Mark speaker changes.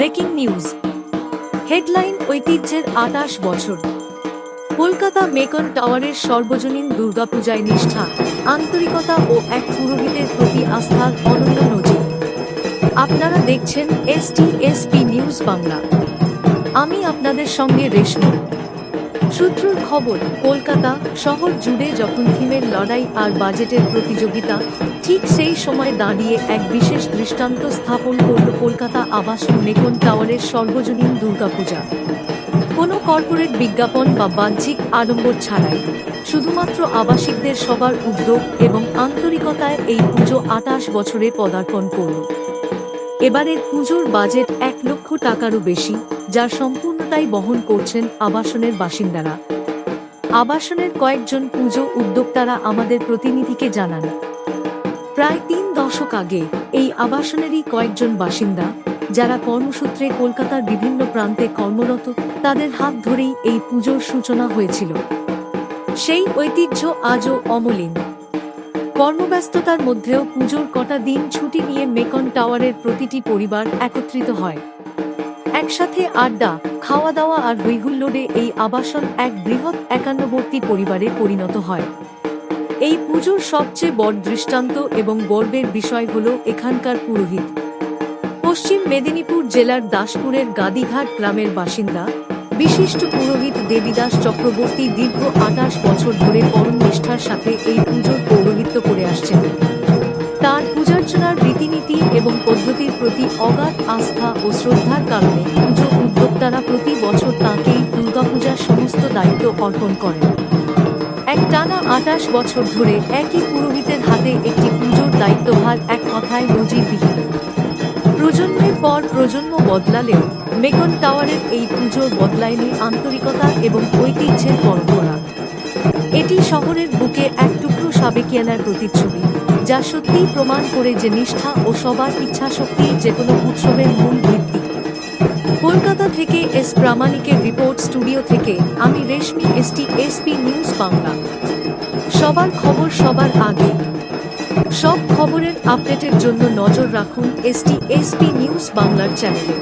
Speaker 1: Breaking news. Headline ঐতিহ্যের আটাশ বছর। কলকাতা মেকন টাওয়ারের সর্বজনীন দুর্গাপূজায় নিষ্ঠা, আন্তরিকতা ও এক পুরোহিতের প্রতি আস্থার অনন্য নজির। আপনারা দেখছেন এস নিউজ বাংলা। আমি আপনাদের সঙ্গে রেশমি। সূত্রর খবর, কলকাতা শহর জুড়ে যখন থিমের লড়াই আর বাজেটের প্রতিযোগিতা, ঠিক সেই সময় দাঁড়িয়ে এক বিশেষ দৃষ্টান্ত স্থাপন করল কলকাতা আবাসন মেকন টাওয়ারের সর্বজনীন দুর্গাপূজা। কোনো কর্পোরেট বিজ্ঞাপন বা বাহ্যিক আড়ম্বর ছাড়াই, শুধুমাত্র আবাসিকদের সবার উদ্যোগ এবং আন্তরিকতায় এই পুজো আটাশ বছরে পদার্পণ করল। এবারের পুজোর বাজেট এক লক্ষ টাকারও বেশি যার সম্পূর্ণটাই বহন করছেন আবাসনের বাসিন্দারা। আবাসনের কয়েকজন পুজো উদ্যোক্তারা আমাদের প্রতিনিধিকে জানান। প্রায় তিন দশক আগে এই আবাসনেরই কয়েকজন বাসিন্দা, যারা কর্মসূত্রে কলকাতার বিভিন্ন প্রান্তে কর্মরত, তাদের হাত ধরেই এই পুজোর সূচনা হয়েছিল। সেই ঐতিহ্য আজও অমলিন। কর্মব্যস্ততার মধ্যেও পুজোর কটা দিন ছুটি নিয়ে মেকন টাওয়ারের প্রতিটি পরিবার একত্রিত হয়। একসাথে আড্ডা খাওয়া দাওয়া আর হৈহুল্লোড়ে এই আবাসন এক বৃহৎ একান্নবর্তী পরিবারে পরিণত হয়। এই পুজোর সবচেয়ে বড় দৃষ্টান্ত এবং গর্বের বিষয় হল এখানকার পুরোহিত। পশ্চিম মেদিনীপুর জেলার দাসপুরের গাদিঘাট গ্রামের বাসিন্দা, বিশিষ্ট পুরোহিত দেবীদাস চক্রবর্তী দীর্ঘ আঠাশ বছর ধরে পরম নিষ্ঠার সাথে এই পুজোর পৌরোহিত্য করে আসছেন। তার রীতিনীতি এবং পদ্ধতির প্রতি অগাধ আস্থা ও শ্রদ্ধার কারণে পুজো উদ্যোক্তারা প্রতি বছর তাঁকেই দুর্গাপূজার সমস্ত দায়িত্ব অর্পণ করেন। এক টানা আটাশ বছর ধরে একই পুরোহিতের হাতে একটি পুজোর দায়িত্বভার এক কথায় নজিরবিহীন প্রজন্মের পর প্রজন্ম বদলালেও মেকন টাওয়ারের এই পুজোর বদলায়নি আন্তরিকতা এবং ঐতিহ্যের পরম্পরা। এটি শহরের বুকে এক টুকরো সাবেকিয়ানার প্রতিচ্ছবি। যা সত্যিই প্রমাণ করে যে নিষ্ঠা ও সবার ইচ্ছাশক্তি যে কোনো উৎসবের মূল ভিত্তি। কলকাতা থেকে এস প্রামাণিকের রিপোর্ট স্টুডিও থেকে আমি Reshmi, ST, SP news Bangla. সবার খবর সবার আগে। সব খবরের আপডেটের জন্য নজর রাখুন এসটি, এসপি নিউজ বাংলার চ্যানেলে।